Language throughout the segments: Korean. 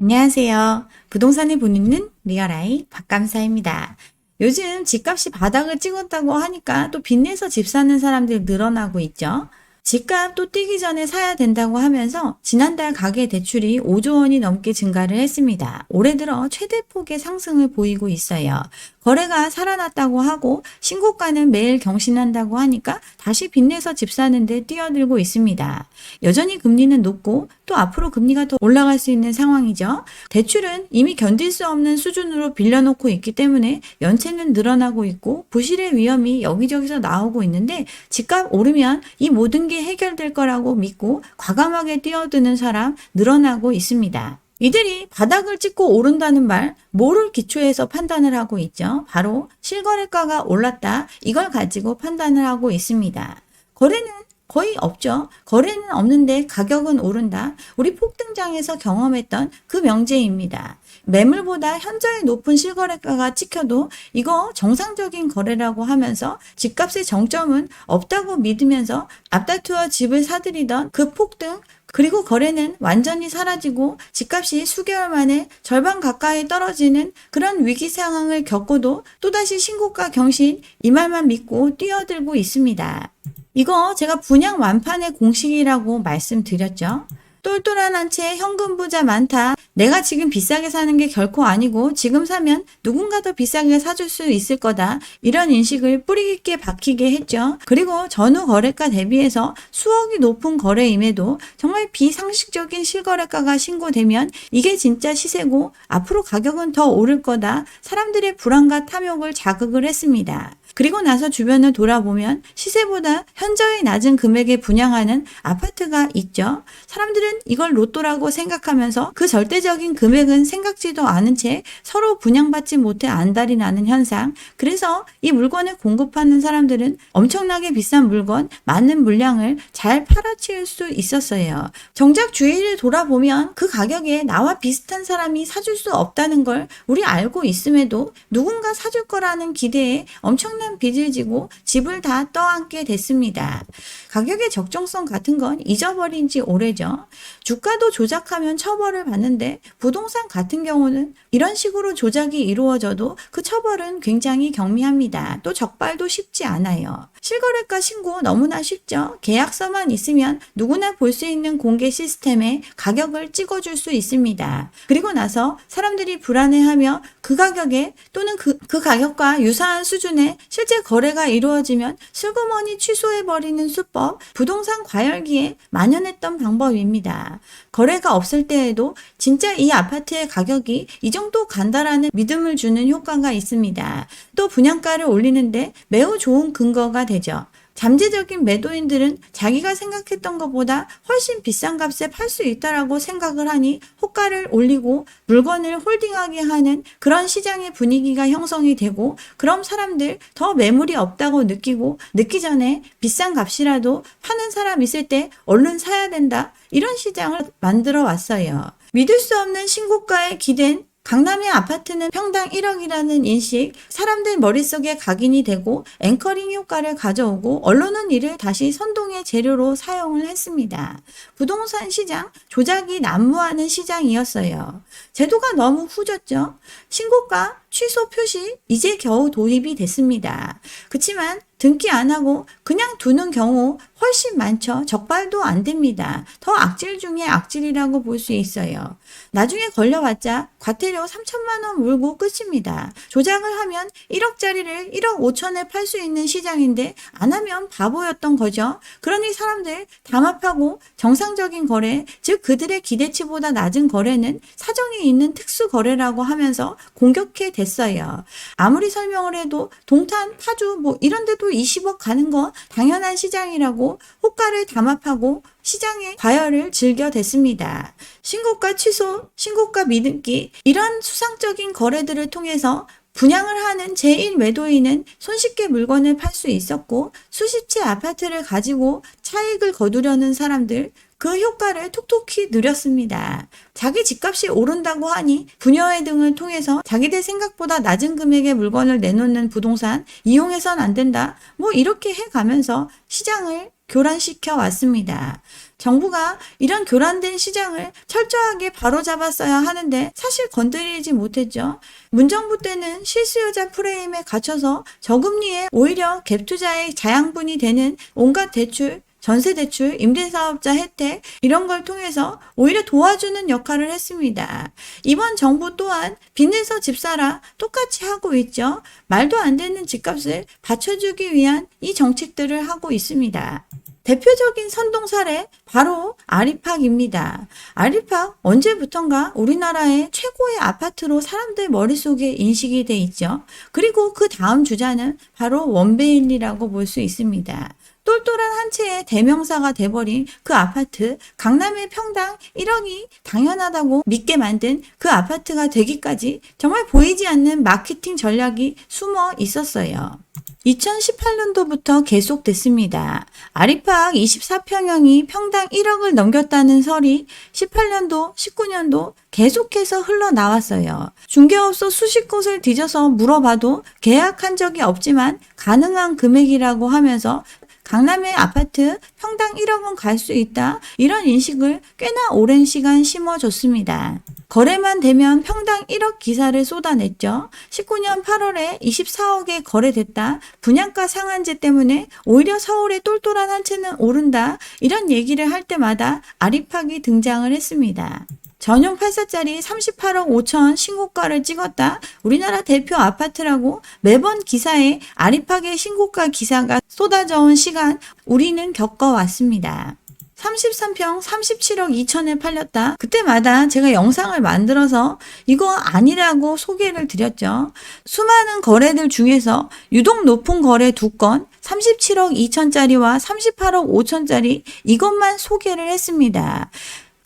안녕하세요. 부동산에 보는 리얼아이 박감사입니다. 요즘 집값이 바닥을 찍었다고 하니까 또 빚내서 집 사는 사람들이 늘어나고 있죠. 집값 또 뛰기 전에 사야 된다고 하면서 지난달 가계 대출이 5조 원이 넘게 증가를 했습니다. 올해 들어 최대 폭의 상승을 보이고 있어요. 거래가 살아났다고 하고 신고가는 매일 경신한다고 하니까 다시 빚내서 집 사는데 뛰어들고 있습니다. 여전히 금리는 높고 또 앞으로 금리가 더 올라갈 수 있는 상황이죠. 대출은 이미 견딜 수 없는 수준으로 빌려놓고 있기 때문에 연체는 늘어나고 있고 부실의 위험이 여기저기서 나오고 있는데 집값 오르면 이 모든 게 해결될 거라고 믿고 과감하게 뛰어드는 사람 늘어나고 있습니다. 이들이 바닥을 찍고 오른다는 말, 뭐를 기초해서 판단을 하고 있죠? 바로 실거래가가 올랐다. 이걸 가지고 판단을 하고 있습니다. 거래는 거의 없죠. 거래는 없는데 가격은 오른다. 우리 폭등장에서 경험했던 그 명제입니다. 매물보다 현저히 높은 실거래가가 찍혀도 이거 정상적인 거래라고 하면서 집값의 정점은 없다고 믿으면서 앞다투어 집을 사들이던 그 폭등 그리고 거래는 완전히 사라지고 집값이 수개월 만에 절반 가까이 떨어지는 그런 위기 상황을 겪고도 또다시 신고가 경신 이 말만 믿고 뛰어들고 있습니다. 이거 제가 분양 완판의 공식이라고 말씀드렸죠. 똘똘한 한 채 현금 부자 많다. 내가 지금 비싸게 사는 게 결코 아니고 지금 사면 누군가 더 비싸게 사줄 수 있을 거다. 이런 인식을 뿌리 깊게 박히게 했죠. 그리고 전후 거래가 대비해서 수억이 높은 거래임에도 정말 비상식적인 실거래가가 신고되면 이게 진짜 시세고 앞으로 가격은 더 오를 거다. 사람들의 불안과 탐욕을 자극을 했습니다. 그리고 나서 주변을 돌아보면 시세보다 현저히 낮은 금액에 분양하는 아파트가 있죠. 사람들은 이걸 로또라고 생각하면서 그 절대적인 금액은 생각지도 않은 채 서로 분양받지 못해 안달이 나는 현상. 그래서 이 물건을 공급하는 사람들은 엄청나게 비싼 물건, 많은 물량을 잘 팔아치울 수 있었어요. 정작 주위를 돌아보면 그 가격에 나와 비슷한 사람이 사줄 수 없다는 걸 우리 알고 있음에도 누군가 사줄 거라는 기대에 엄청난 빚을 지고 집을 다 떠안게 됐습니다. 가격의 적정성 같은 건 잊어버린 지 오래죠. 주가도 조작하면 처벌을 받는데 부동산 같은 경우는 이런 식으로 조작이 이루어져도 그 처벌은 굉장히 경미합니다. 또 적발도 쉽지 않아요. 실거래가 신고 너무나 쉽죠. 계약서만 있으면 누구나 볼 수 있는 공개 시스템에 가격을 찍어줄 수 있습니다. 그리고 나서 사람들이 불안해하며 그 가격에 또는 그, 그 가격과 유사한 수준의 실제 거래가 이루어지면 슬그머니 취소해버리는 수법, 부동산 과열기에 만연했던 방법입니다. 거래가 없을 때에도 진짜 이 아파트의 가격이 이 정도 간다라는 믿음을 주는 효과가 있습니다. 또 분양가를 올리는데 매우 좋은 근거가 되죠. 잠재적인 매도인들은 자기가 생각했던 것보다 훨씬 비싼 값에 팔 수 있다라고 생각을 하니 호가를 올리고 물건을 홀딩하게 하는 그런 시장의 분위기가 형성이 되고 그럼 사람들 더 매물이 없다고 느끼고 늦기 전에 비싼 값이라도 파는 사람 있을 때 얼른 사야 된다. 이런 시장을 만들어 왔어요. 믿을 수 없는 신고가에 기댄 강남의 아파트는 평당 1억이라는 인식, 사람들 머릿속에 각인이 되고 앵커링 효과를 가져오고 언론은 이를 다시 선동의 재료로 사용을 했습니다. 부동산 시장, 조작이 난무하는 시장이었어요. 제도가 너무 후졌죠. 신고가 취소 표시 이제 겨우 도입이 됐습니다. 그치만 등기 안 하고 그냥 두는 경우 훨씬 많죠. 적발도 안 됩니다. 더 악질 중에 악질이라고 볼 수 있어요. 나중에 걸려봤자 과태료 3천만 원 물고 끝입니다. 조작을 하면 1억짜리를 1억 5천에 팔 수 있는 시장인데 안 하면 바보였던 거죠. 그러니 사람들 담합하고 정상적인 거래, 즉 그들의 기대치보다 낮은 거래는 사정이 있는 특수 거래라고 하면서 공격해 됐어요. 아무리 설명을 해도 동탄, 파주 뭐 이런 데도 20억 가는 건 당연한 시장이라고 호가를 담합하고 시장의 과열을 즐겨댔습니다. 신고가 취소, 신고가 미등기 이런 수상적인 거래들을 통해서 분양을 하는 제1 매도인은 손쉽게 물건을 팔 수 있었고 수십 채 아파트를 가지고 차익을 거두려는 사람들 그 효과를 톡톡히 누렸습니다. 자기 집값이 오른다고 하니 분여회 등을 통해서 자기들 생각보다 낮은 금액의 물건을 내놓는 부동산 이용해선 안 된다. 뭐 이렇게 해가면서 시장을 교란시켜 왔습니다. 정부가 이런 교란된 시장을 철저하게 바로잡았어야 하는데 사실 건드리지 못했죠. 문정부 때는 실수요자 프레임에 갇혀서 저금리에 오히려 갭투자의 자양분이 되는 온갖 대출 전세 대출, 임대사업자 혜택 이런 걸 통해서 오히려 도와주는 역할을 했습니다. 이번 정부 또한 빚내서 집 사라 똑같이 하고 있죠. 말도 안 되는 집값을 받쳐주기 위한 이 정책들을 하고 있습니다. 대표적인 선동 사례 바로 아리팍입니다. 아리팍 언제부턴가 우리나라의 최고의 아파트로 사람들 머릿속에 인식이 돼 있죠. 그리고 그 다음 주자는 바로 원베일리라고 볼 수 있습니다. 똘똘한 한 채의 대명사가 돼버린 그 아파트, 강남의 평당 1억이 당연하다고 믿게 만든 그 아파트가 되기까지 정말 보이지 않는 마케팅 전략이 숨어 있었어요. 2018년도부터 계속됐습니다. 아리팍 24평형이 평당 1억을 넘겼다는 설이 18년도, 19년도 계속해서 흘러나왔어요. 중개업소 수십 곳을 뒤져서 물어봐도 계약한 적이 없지만 가능한 금액이라고 하면서 강남의 아파트 평당 1억은 갈 수 있다. 이런 인식을 꽤나 오랜 시간 심어줬습니다. 거래만 되면 평당 1억 기사를 쏟아냈죠. 19년 8월에 24억에 거래됐다. 분양가 상한제 때문에 오히려 서울의 똘똘한 한 채는 오른다. 이런 얘기를 할 때마다 아리팍이 등장을 했습니다. 전용 8사짜리 38억 5천 신고가를 찍었다. 우리나라 대표 아파트라고 매번 기사에 아리팍의 신고가 기사가 쏟아져 온 시간 우리는 겪어왔습니다. 33평 37억 2천에 팔렸다. 그때마다 제가 영상을 만들어서 이거 아니라고 소개를 드렸죠. 수많은 거래들 중에서 유독 높은 거래 두 건 37억 2천짜리와 38억 5천짜리 이것만 소개를 했습니다.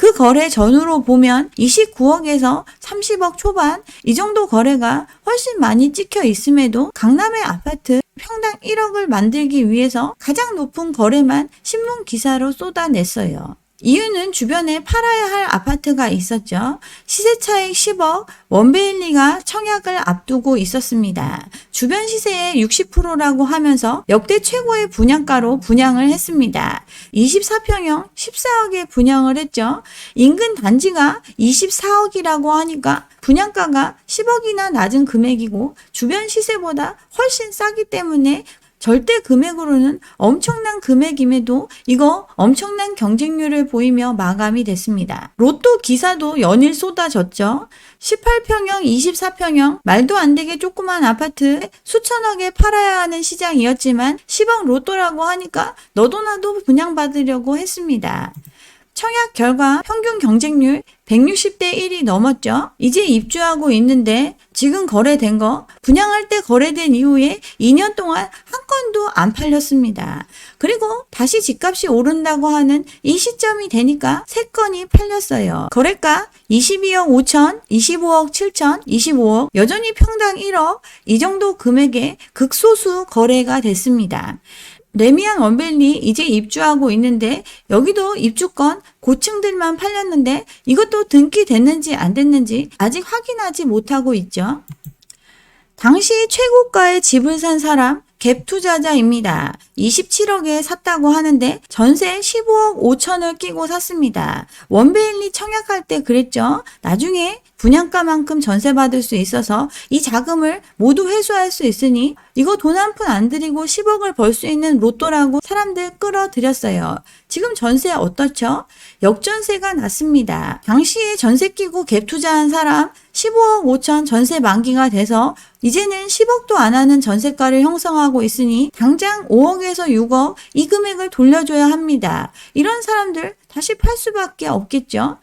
그 거래 전후로 보면 29억에서 30억 초반 이 정도 거래가 훨씬 많이 찍혀 있음에도 강남의 아파트 평당 1억을 만들기 위해서 가장 높은 거래만 신문 기사로 쏟아냈어요. 이유는 주변에 팔아야 할 아파트가 있었죠. 시세 차익 10억, 원베일리가 청약을 앞두고 있었습니다. 주변 시세의 60%라고 하면서 역대 최고의 분양가로 분양을 했습니다. 24평형 14억에 분양을 했죠. 인근 단지가 24억이라고 하니까 분양가가 10억이나 낮은 금액이고 주변 시세보다 훨씬 싸기 때문에 절대 금액으로는 엄청난 금액임에도 이거 엄청난 경쟁률을 보이며 마감이 됐습니다. 로또 기사도 연일 쏟아졌죠. 18평형, 24평형, 말도 안 되게 조그만 아파트 수천억에 팔아야 하는 시장이었지만 10억 로또라고 하니까 너도 나도 분양받으려고 했습니다. 청약 결과 평균 경쟁률 160대 1이 넘었죠. 이제 입주하고 있는데 지금 거래된 거 분양할 때 거래된 이후에 2년 동안 한 건도 안 팔렸습니다. 그리고 다시 집값이 오른다고 하는 이 시점이 되니까 3건이 팔렸어요. 거래가 22억 5천, 25억 7천, 25억, 여전히 평당 1억 이 정도 금액의 극소수 거래가 됐습니다. 레미안 원벨리 이제 입주하고 있는데 여기도 입주권 고층들만 팔렸는데 이것도 등기 됐는지 안 됐는지 아직 확인하지 못하고 있죠. 당시 최고가의 집을 산 사람 갭 투자자입니다. 27억에 샀다고 하는데 전세 15억 5천을 끼고 샀습니다. 원베일리 청약할 때 그랬죠. 나중에 분양가만큼 전세 받을 수 있어서 이 자금을 모두 회수할 수 있으니 이거 돈 한 푼 안 들이고 10억을 벌 수 있는 로또라고 사람들 끌어들였어요. 지금 전세 어떻죠? 역전세가 났습니다. 당시에 전세 끼고 갭 투자한 사람 15억 5천 전세 만기가 돼서 이제는 10억도 안 하는 전세가를 형성하고 있으니 당장 5억에서 6억 이 금액을 돌려줘야 합니다. 이런 사람들 다시 팔 수밖에 없겠죠.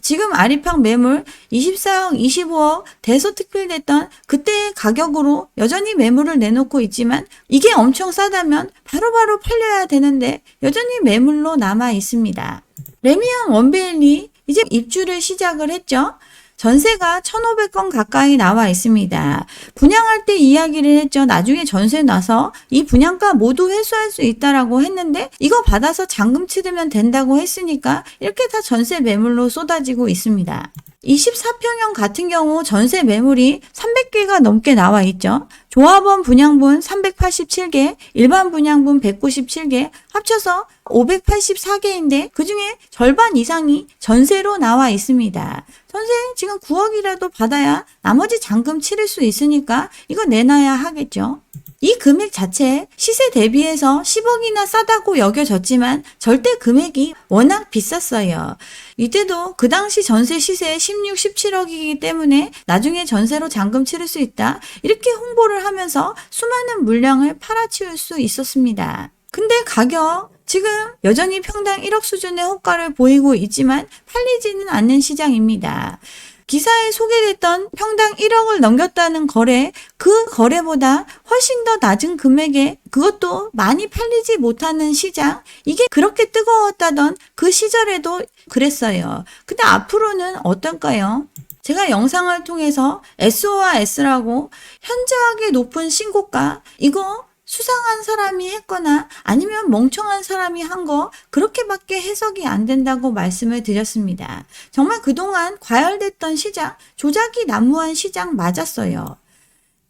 지금 아리팍 매물 24억, 25억 대소 특필됐던 그때의 가격으로 여전히 매물을 내놓고 있지만 이게 엄청 싸다면 바로바로 팔려야 되는데 여전히 매물로 남아 있습니다. 레미안 원베일리 이제 입주를 시작을 했죠. 전세가 1,500건 가까이 나와 있습니다. 분양할 때 이야기를 했죠. 나중에 전세 나서 이 분양가 모두 회수할 수 있다라고 했는데 이거 받아서 잔금 치르면 된다고 했으니까 이렇게 다 전세 매물로 쏟아지고 있습니다. 24평형 같은 경우 전세 매물이 300개가 넘게 나와 있죠. 조합원 분양분 387개, 일반 분양분 197개, 합쳐서 584개인데 그 중에 절반 이상이 전세로 나와 있습니다. 전세 지금 9억이라도 받아야 나머지 잔금 치를 수 있으니까 이거 내놔야 하겠죠. 이 금액 자체 시세 대비해서 10억이나 싸다고 여겨졌지만 절대 금액이 워낙 비쌌어요. 이때도 그 당시 전세 시세 16, 17억이기 때문에 나중에 전세로 잔금 치를 수 있다. 이렇게 홍보를 하면서 수많은 물량을 팔아치울 수 있었습니다. 근데 가격 지금 여전히 평당 1억 수준의 호가를 보이고 있지만 팔리지는 않는 시장입니다. 기사에 소개됐던 평당 1억을 넘겼다는 거래, 그 거래보다 훨씬 더 낮은 금액에 그것도 많이 팔리지 못하는 시장, 이게 그렇게 뜨거웠다던 그 시절에도 그랬어요. 근데 앞으로는 어떨까요? 제가 영상을 통해서 SO와 S라고 현저하게 높은 신고가, 이거 수상한 사람이 했거나 아니면 멍청한 사람이 한 거 그렇게밖에 해석이 안 된다고 말씀을 드렸습니다. 정말 그동안 과열됐던 시장, 조작이 난무한 시장 맞았어요.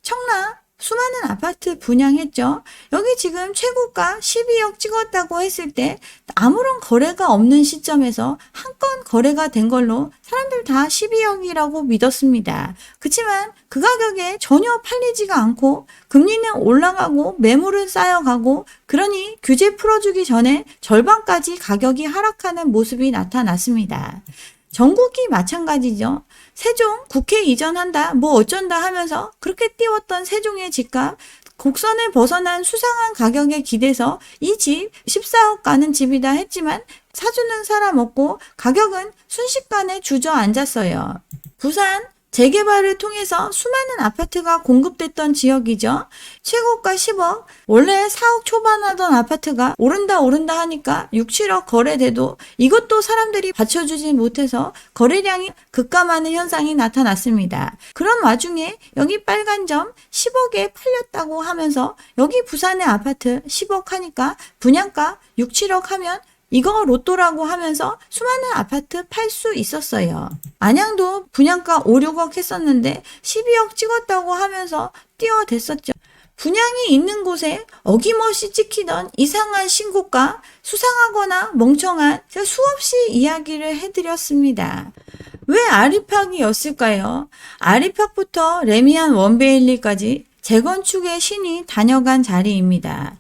청라 수많은 아파트 분양했죠. 여기 지금 최고가 12억 찍었다고 했을 때 아무런 거래가 없는 시점에서 한 건 거래가 된 걸로 사람들 다 12억이라고 믿었습니다. 그렇지만 그 가격에 전혀 팔리지가 않고 금리는 올라가고 매물은 쌓여가고 그러니 규제 풀어주기 전에 절반까지 가격이 하락하는 모습이 나타났습니다. 전국이 마찬가지죠. 세종 국회 이전한다, 뭐 어쩐다 하면서 그렇게 띄웠던 세종의 집값, 곡선을 벗어난 수상한 가격에 기대서 이 집 14억 가는 집이다 했지만 사주는 사람 없고 가격은 순식간에 주저앉았어요. 부산 재개발을 통해서 수많은 아파트가 공급됐던 지역이죠. 최고가 10억, 원래 4억 초반 하던 아파트가 오른다 오른다 하니까 6, 7억 거래돼도 이것도 사람들이 받쳐주지 못해서 거래량이 급감하는 현상이 나타났습니다. 그런 와중에 여기 빨간 점 10억에 팔렸다고 하면서 여기 부산의 아파트 10억 하니까 분양가 6, 7억 하면 이거 로또라고 하면서 수많은 아파트 팔 수 있었어요. 안양도 분양가 5, 6억 했었는데 12억 찍었다고 하면서 뛰어댔었죠. 분양이 있는 곳에 어김없이 찍히던 이상한 신고가, 수상하거나 멍청한 수없이 이야기를 해드렸습니다. 왜 아리팍이었을까요? 아리팍부터 레미안 원베일리까지 재건축의 신이 다녀간 자리입니다.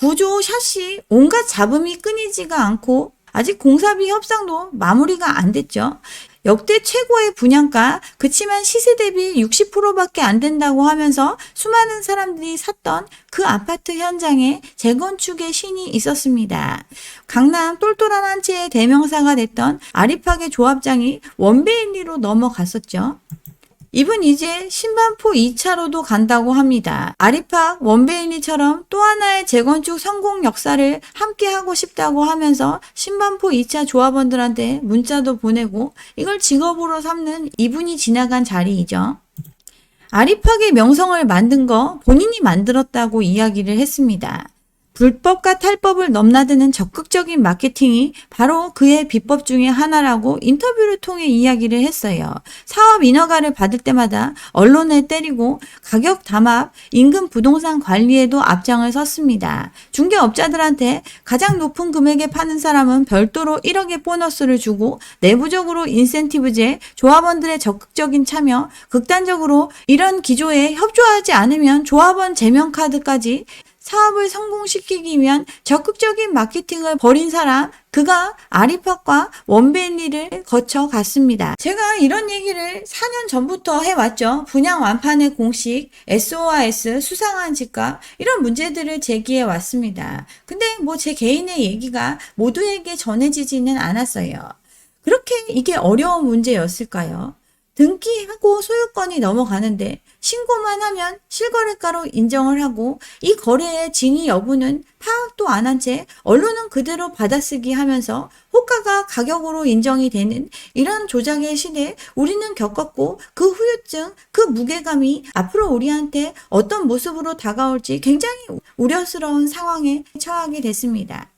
구조, 샤시, 온갖 잡음이 끊이지가 않고 아직 공사비 협상도 마무리가 안 됐죠. 역대 최고의 분양가, 그치만 시세 대비 60%밖에 안 된다고 하면서 수많은 사람들이 샀던 그 아파트 현장에 재건축의 신이 있었습니다. 강남 똘똘한 한 채의 대명사가 됐던 아리팍의 조합장이 원베일리로 넘어갔었죠. 이분 이제 신반포 2차로도 간다고 합니다. 아리팍 원베일리처럼 또 하나의 재건축 성공 역사를 함께 하고 싶다고 하면서 신반포 2차 조합원들한테 문자도 보내고 이걸 직업으로 삼는 이분이 지나간 자리이죠. 아리팍의 명성을 만든 거 본인이 만들었다고 이야기를 했습니다. 불법과 탈법을 넘나드는 적극적인 마케팅이 바로 그의 비법 중에 하나라고 인터뷰를 통해 이야기를 했어요. 사업 인허가를 받을 때마다 언론을 때리고 가격 담합, 임금 부동산 관리에도 앞장을 섰습니다. 중개업자들한테 가장 높은 금액에 파는 사람은 별도로 1억의 보너스를 주고 내부적으로 인센티브제, 조합원들의 적극적인 참여, 극단적으로 이런 기조에 협조하지 않으면 조합원 제명카드까지 사업을 성공시키기 위한 적극적인 마케팅을 벌인 사람, 그가 아리팍과 원벨리를 거쳐 갔습니다. 제가 이런 얘기를 4년 전부터 해왔죠. 분양 완판의 공식, SOS, 수상한 집값, 이런 문제들을 제기해 왔습니다. 근데 뭐 제 개인의 얘기가 모두에게 전해지지는 않았어요. 그렇게 이게 어려운 문제였을까요? 등기하고 소유권이 넘어가는데 신고만 하면 실거래가로 인정을 하고 이 거래의 진위 여부는 파악도 안 한 채 언론은 그대로 받아쓰기 하면서 호가가 가격으로 인정이 되는 이런 조작의 시대에 우리는 겪었고 그 후유증, 그 무게감이 앞으로 우리한테 어떤 모습으로 다가올지 굉장히 우려스러운 상황에 처하게 됐습니다.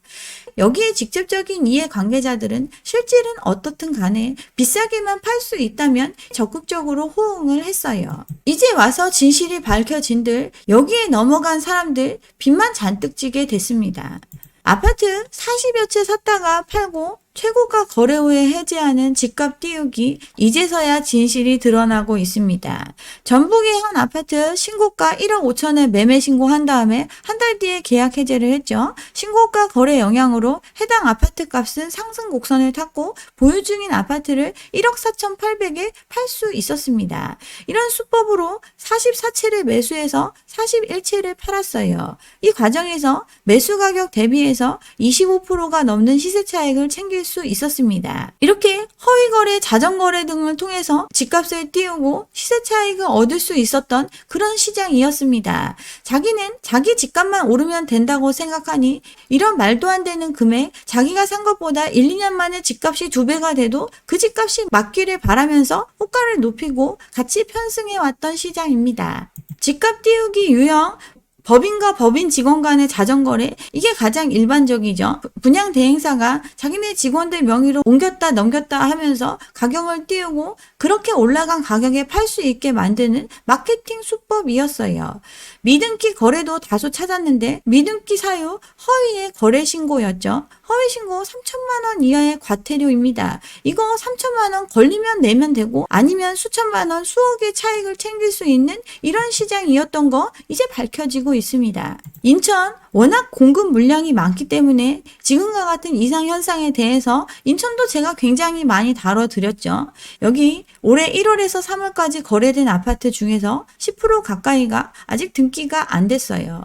여기에 직접적인 이해 관계자들은 실질은 어떻든 간에 비싸게만 팔 수 있다면 적극적으로 호응을 했어요. 이제 와서 진실이 밝혀진들 여기에 넘어간 사람들 빚만 잔뜩 지게 됐습니다. 아파트 40여 채 샀다가 팔고 최고가 거래 후에 해지하는 집값 띄우기 이제서야 진실이 드러나고 있습니다. 전북의 한 아파트 신고가 1억 5천에 매매 신고한 다음에 한 달 뒤에 계약 해제를 했죠. 신고가 거래 영향으로 해당 아파트 값은 상승 곡선을 탔고 보유 중인 아파트를 1억 4,800에 팔 수 있었습니다. 이런 수법으로 44채를 매수해서 41채를 팔았어요. 이 과정에서 매수 가격 대비해서 25%가 넘는 시세 차익을 챙길 수 있었습니다. 이렇게 허위 거래, 자정 거래 등을 통해서 집값을 띄우고 시세 차익을 얻을 수 있었던 그런 시장이었습니다. 자기는 자기 집값만 오르면 된다고 생각하니 이런 말도 안 되는 금액 자기가 산 것보다 1, 2년 만에 집값이 두 배가 돼도 그 집값이 맞기를 바라면서 호가를 높이고 같이 편승해 왔던 시장입니다. 집값 띄우기 유형 법인과 법인 직원 간의 자전거래 이게 가장 일반적이죠. 분양 대행사가 자기네 직원들 명의로 옮겼다 넘겼다 하면서 가격을 띄우고 그렇게 올라간 가격에 팔 수 있게 만드는 마케팅 수법이었어요. 미등기 거래도 다소 찾았는데 미등기 사유 허위의 거래 신고였죠. 허위 신고 3천만 원 이하의 과태료입니다. 이거 3천만 원 걸리면 내면 되고 아니면 수천만 원 수억의 차익을 챙길 수 있는 이런 시장이었던 거 이제 밝혀지고 있습니다. 인천 워낙 공급 물량이 많기 때문에 지금과 같은 이상 현상에 대해서 인천도 제가 굉장히 많이 다뤄드렸죠. 여기 올해 1월에서 3월까지 거래된 아파트 중에서 10% 가까이가 아직 등기가 안 됐어요.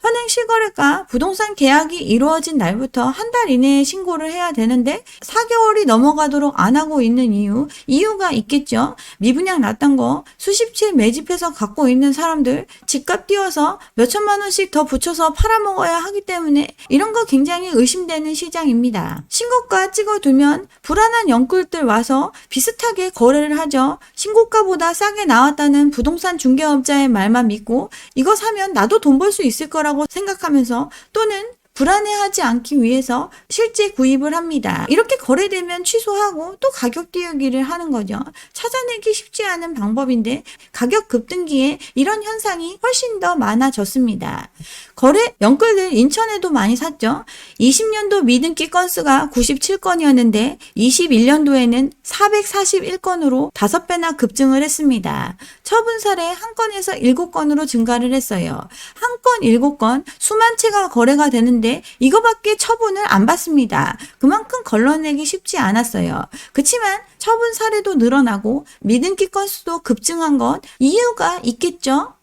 현행 실거래가 부동산 계약이 이루어진 날부터 한 달 이내에 신고를 해야 되는데 4개월이 넘어가도록 안 하고 있는 이유, 이유가 있겠죠. 미분양 났던 거 수십 채 매집해서 갖고 있는 사람들 집값 띄워서 몇 천만 원씩 더 붙여서 팔아먹어야 하기 때문에 이런 거 굉장히 의심되는 시장입니다. 신고가 찍어두면 불안한 영끌들 와서 비슷하게 거래를 하죠. 신고가보다 싸게 나왔다는 부동산 중개업자의 말만 믿고 이거 사면 나도 돈 벌 수 있을 거라 고 생각하면서 또는 불안해하지 않기 위해서 실제 구입을 합니다. 이렇게 거래되면 취소하고 또 가격 띄우기를 하는 거죠. 찾아내기 쉽지 않은 방법인데 가격 급등기에 이런 현상이 훨씬 더 많아졌습니다. 거래 영끌들 인천에도 많이 샀죠. 20년도 미등기 건수가 97건이었는데 21년도에는 441건으로 5배나 급증을 했습니다. 처분 사례 한 건에서 7건으로 증가를 했어요. 한 건 7건 수만 채가 거래가 되는데 이거밖에 처분을 안 받습니다. 그만큼 걸러내기 쉽지 않았어요. 그치만 처분 사례도 늘어나고 미등기 건수도 급증한 건 이유가 있겠죠?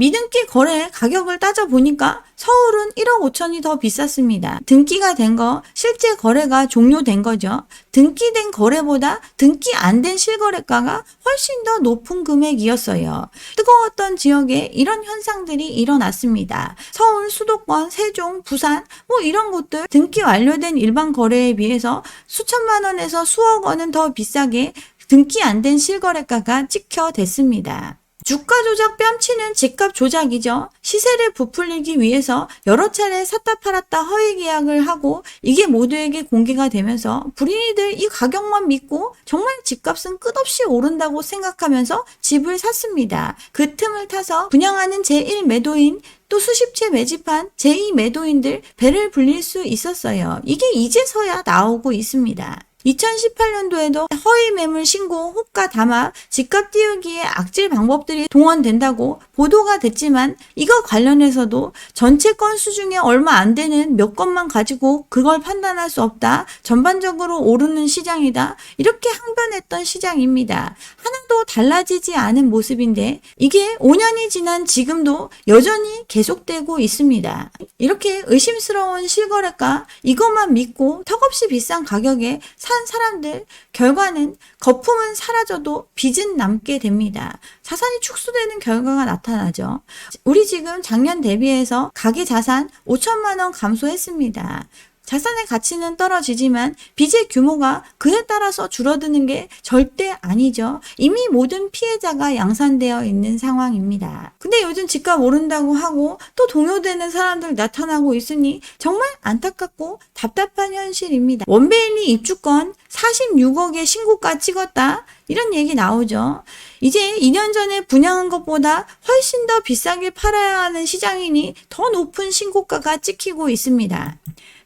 미등기 거래 가격을 따져보니까 서울은 1억 5천이 더 비쌌습니다. 등기가 된 거, 실제 거래가 종료된 거죠. 등기된 거래보다 등기 안 된 실거래가가 훨씬 더 높은 금액이었어요. 뜨거웠던 지역에 이런 현상들이 일어났습니다. 서울, 수도권, 세종, 부산, 뭐 이런 곳들 등기 완료된 일반 거래에 비해서 수천만 원에서 수억 원은 더 비싸게 등기 안 된 실거래가가 찍혀댔습니다. 주가 조작 뺨치는 집값 조작이죠. 시세를 부풀리기 위해서 여러 차례 샀다 팔았다 허위 계약을 하고 이게 모두에게 공개가 되면서 불인이들 이 가격만 믿고 정말 집값은 끝없이 오른다고 생각하면서 집을 샀습니다. 그 틈을 타서 분양하는 제1 매도인 또 수십 채 매집한 제2 매도인들 배를 불릴 수 있었어요. 이게 이제서야 나오고 있습니다. 2018년도에도 허위 매물 신고, 호가 담합, 집값 띄우기의 악질 방법들이 동원된다고 보도가 됐지만 이거 관련해서도 전체 건수 중에 얼마 안 되는 몇 건만 가지고 그걸 판단할 수 없다. 전반적으로 오르는 시장이다. 이렇게 항변했던 시장입니다. 하나도 달라지지 않은 모습인데 이게 5년이 지난 지금도 여전히 계속되고 있습니다. 이렇게 의심스러운 실거래가 이것만 믿고 턱없이 비싼 가격에 산 사람들 결과는 거품은 사라져도 빚은 남게 됩니다. 자산이 축소되는 결과가 나타나죠. 우리 지금 작년 대비해서 가계 자산 5천만 원 감소했습니다. 자산의 가치는 떨어지지만 빚의 규모가 그에 따라서 줄어드는 게 절대 아니죠. 이미 모든 피해자가 양산되어 있는 상황입니다. 근데 요즘 집값 오른다고 하고 또 동요되는 사람들 나타나고 있으니 정말 안타깝고 답답한 현실입니다. 원베일리 입주권 46억의 신고가 찍었다. 이런 얘기 나오죠. 이제 2년 전에 분양한 것보다 훨씬 더 비싸게 팔아야 하는 시장이니 더 높은 신고가가 찍히고 있습니다.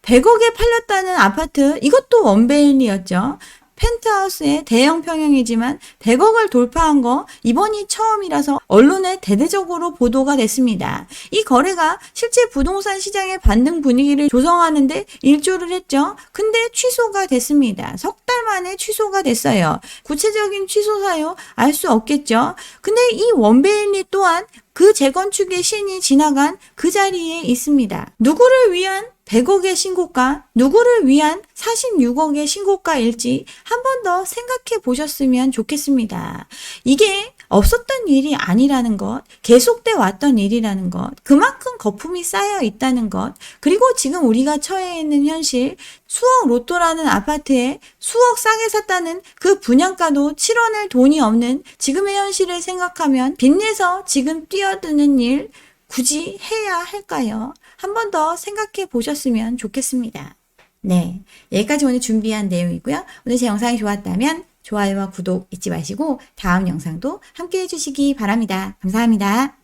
100억에 팔렸다는 아파트, 이것도 원베일리였죠. 펜트하우스의 대형 평형이지만 100억을 돌파한 거 이번이 처음이라서 언론에 대대적으로 보도가 됐습니다. 이 거래가 실제 부동산 시장의 반등 분위기를 조성하는데 일조를 했죠. 근데 취소가 됐습니다. 석 달 만에 취소가 됐어요. 구체적인 취소 사유 알 수 없겠죠. 근데 이 원베일리 또한 그 재건축의 신이 지나간 그 자리에 있습니다. 누구를 위한 100억의 신고가, 누구를 위한 46억의 신고가일지 한 번 더 생각해 보셨으면 좋겠습니다. 이게 없었던 일이 아니라는 것, 계속돼 왔던 일이라는 것, 그만큼 거품이 쌓여 있다는 것, 그리고 지금 우리가 처해 있는 현실, 수억 로또라는 아파트에 수억 싸게 샀다는 그 분양가도 7원을 돈이 없는 지금의 현실을 생각하면 빚내서 지금 뛰어드는 일 굳이 해야 할까요? 한 번 더 생각해 보셨으면 좋겠습니다. 네. 여기까지 오늘 준비한 내용이고요. 오늘 제 영상이 좋았다면 좋아요와 구독 잊지 마시고 다음 영상도 함께 해주시기 바랍니다. 감사합니다.